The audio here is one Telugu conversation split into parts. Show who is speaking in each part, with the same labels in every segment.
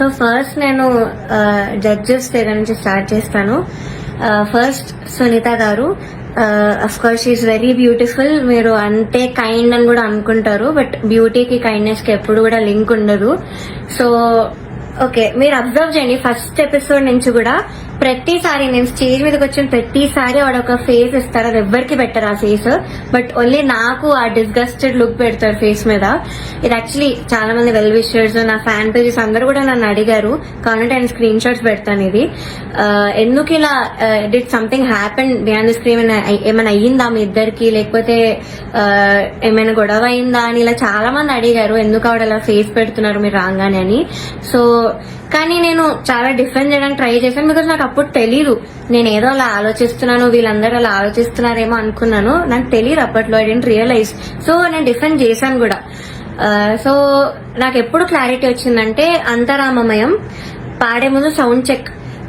Speaker 1: సో ఫస్ట్ నేను జడ్జెస్ దగ్గర నుంచి స్టార్ట్ చేస్తాను. ఫస్ట్ సునీత గారు of course is very beautiful మీరు అంటే కైండ్ అని కూడా అనుకుంటారు బట్ బ్యూటీకి కైండ్నెస్కి ఎప్పుడు కూడా లింక్ ఉండదు. సో ఓకే మీరు అబ్జర్వ్ చేయండి. ఫస్ట్ ఎపిసోడ్ నుంచి కూడా ప్రతిసారి నేను స్టేజ్ మీదకి వచ్చిన ప్రతిసారి వాడు ఒక ఫేస్ ఇస్తారు. అది ఎవ్వరికి పెట్టరు ఆ ఫేస్ బట్ ఓన్లీ నాకు ఆ డిస్గస్టెడ్ లుక్ పెడతారు ఫేస్ మీద. ఇది యాక్చువల్లీ చాలా మంది వెల్ విషర్స్ నా ఫ్యాన్ పేజెస్ అందరూ కూడా నన్ను అడిగారు. కాబట్టి నేను స్క్రీన్ షాట్స్ పెడతాను ఇది. ఎందుకు ఇలా did something happen beyond the screen ఏమైనా అయ్యిందా మీ ఇద్దరికి? లేకపోతే ఏమైనా గొడవ అయిందా అని ఇలా చాలా మంది అడిగారు. ఎందుకు ఆవిడ అలా ఫేస్ పెడుతున్నారు మీరు రాగానే అని. సో కానీ నేను చాలా డిఫరెంట్ చేయడానికి ట్రై చేశాను. బికాస్ నాకు అప్పుడు తెలీదు. నేను ఏదో అలా ఆలోచిస్తున్నాను వీళ్ళందరూ అలా ఆలోచిస్తున్నారేమో అనుకున్నాను. నాకు తెలియదు అప్పట్లో ఐ డెంట్ రియలైజ్ సో నేను డిఫరెంట్ చేశాను కూడా. సో నాకు ఎప్పుడు క్లారిటీ వచ్చిందంటే అంతరామమయం పాడే ముందు సౌండ్ చెక్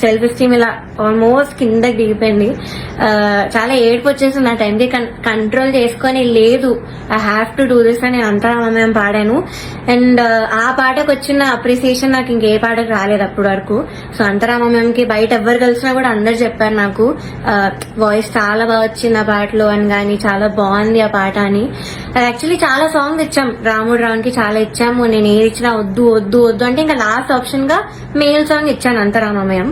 Speaker 1: సెల్ఫ్ ఎస్టీమ్ ఇలా ఆల్మోస్ట్ కిందకి దిగిపోయింది. చాలా ఏడుపు వచ్చేసింది. ఆ టైంకి కంట్రోల్ చేసుకొని లేదు I have to do this అని అంతరామయం పాడాను. అండ్ ఆ పాటకు వచ్చిన అప్రిసియేషన్ నాకు ఇంకే పాటకు రాలేదు అప్పటి వరకు. సో అంతరామయంకి బయట ఎవరు కలిసినా కూడా అందరు చెప్పారు నాకు వాయిస్ చాలా బాగా వచ్చింది ఆ పాటలో అని కానీ చాలా బాగుంది ఆ పాట అని. యాక్చువల్లీ చాలా సాంగ్స్ ఇచ్చాం. రాముడు రావుకి చాలా ఇచ్చాము. నేను ఏది ఇచ్చినా వద్దు వద్దు వద్దు అంటే ఇంకా లాస్ట్ ఆప్షన్గా మేల్ సాంగ్ ఇచ్చాను అంతరామమయం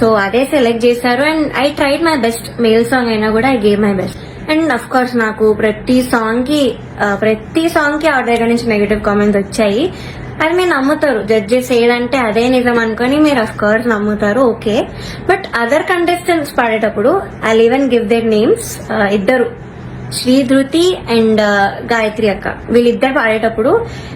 Speaker 1: సో అదే సెలెక్ట్ చేశారు and I tried my best male song అయినా కూడా I gave my best and of course నాకు ప్రతి సాంగ్కి ప్రతి సాంగ్కి ఆవిడ దగ్గర నుంచి నెగిటివ్ కామెంట్స్ వచ్చాయి. అది మీరు నమ్ముతారు. జడ్జెస్ ఏదంటే అదే నిజం అనుకొని మీరు అఫ్ కోర్స్ నమ్ముతారు. ఓకే బట్ అదర్ కంటెస్టెంట్స్ పాడేటప్పుడు I even give their names ఇద్దరు. శ్రీ ధృతి అండ్ గాయత్రి అక్క వీళ్ళిద్దరు పాడేటప్పుడు